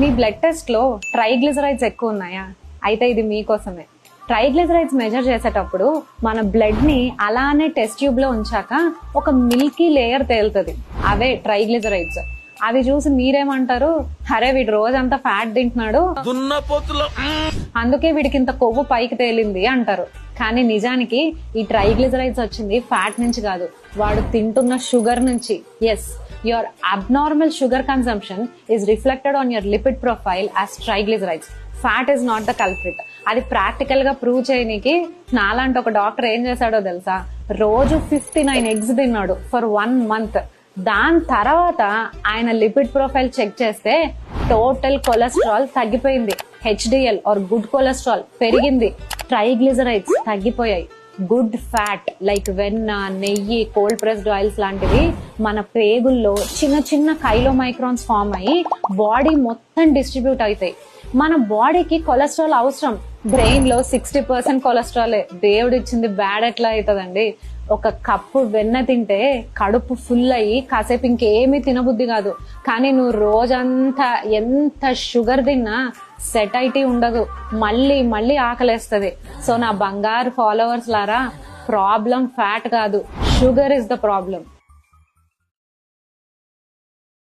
మీ blood టెస్ట్లో triglycerides ఎక్కువ ఉన్నాయా? అయితే ఇది మీకోసమే. ట్రైగ్లిజరైడ్స్ మెజర్ చేసేటప్పుడు మన బ్లడ్ని అలానే టెస్ట్ ట్యూబ్లో ఉంచాక ఒక మిల్కీ లేయర్ తేలుతుంది. అవే ట్రైగ్లిజరైడ్స్ అవి చూసి మీరేమంటారు? అరే వీడు రోజంతా ఫ్యాట్ తింటున్నాడు. అందుకే వీడికి ఇంత కొవ్వు పైకి తేలింది అంటారు. కానీ నిజానికి ఈ ట్రైగ్లిజరైడ్స్ వచ్చింది ఫ్యాట్ నుంచి కాదు. వాడు తింటున్న షుగర్ నుంచి. Yes your abnormal sugar consumption is reflected on your lipid profile as triglycerides fat is not the culprit అది ప్రాక్టికల్గా ప్రూవ్ చేయనీకి నాలాంటి ఒక డాక్టర్ ఏం చేశాడో తెలుసా? రోజు ఫిఫ్టీ నైన్ ఎగ్స్ తిన్నాడు ఫర్ వన్ మంత్ దాని తర్వాత ఆయన లిపిడ్ ప్రొఫైల్ చెక్ చేస్తే టోటల్ కొలెస్ట్రాల్ తగ్గిపోయింది. హెచ్డిఎల్ ఆర్ గుడ్ కొలెస్ట్రాల్ పెరిగింది. ట్రైగ్లిజరైడ్స్ తగ్గిపోయాయి. గుడ్ ఫ్యాట్ లైక్ వెన్న నెయ్యి కోల్డ్ ప్రెస్డ్ ఆయిల్స్ లాంటివి మన పేగుల్లో చిన్న చిన్న కైలో మైక్రాన్స్ ఫామ్ అయ్యి బాడీ మొత్తం డిస్ట్రిబ్యూట్ అవుతాయి. మన బాడీకి కొలెస్ట్రాల్ అవసరం. బ్రెయిన్లో సిక్స్టీ పర్సెంట్ కొలెస్ట్రాలే దేవుడు ఇచ్చింది బ్యాడ్ ఎట్లా అవుతుందండి? ఒక కప్పు వెన్న తింటే కడుపు ఫుల్ అయ్యి కాసేపు ఇంకేమీ తినబుద్ధి కాదు. కానీ నువ్వు రోజంతా ఎంత షుగర్ తిన్నా సెటైటీ ఉండదు. మళ్ళీ మళ్ళీ ఆకలేస్తుంది. సో నా బంగారు ఫాలోవర్స్ లారా ప్రాబ్లం ఫ్యాట్ కాదు. Sugar is the problem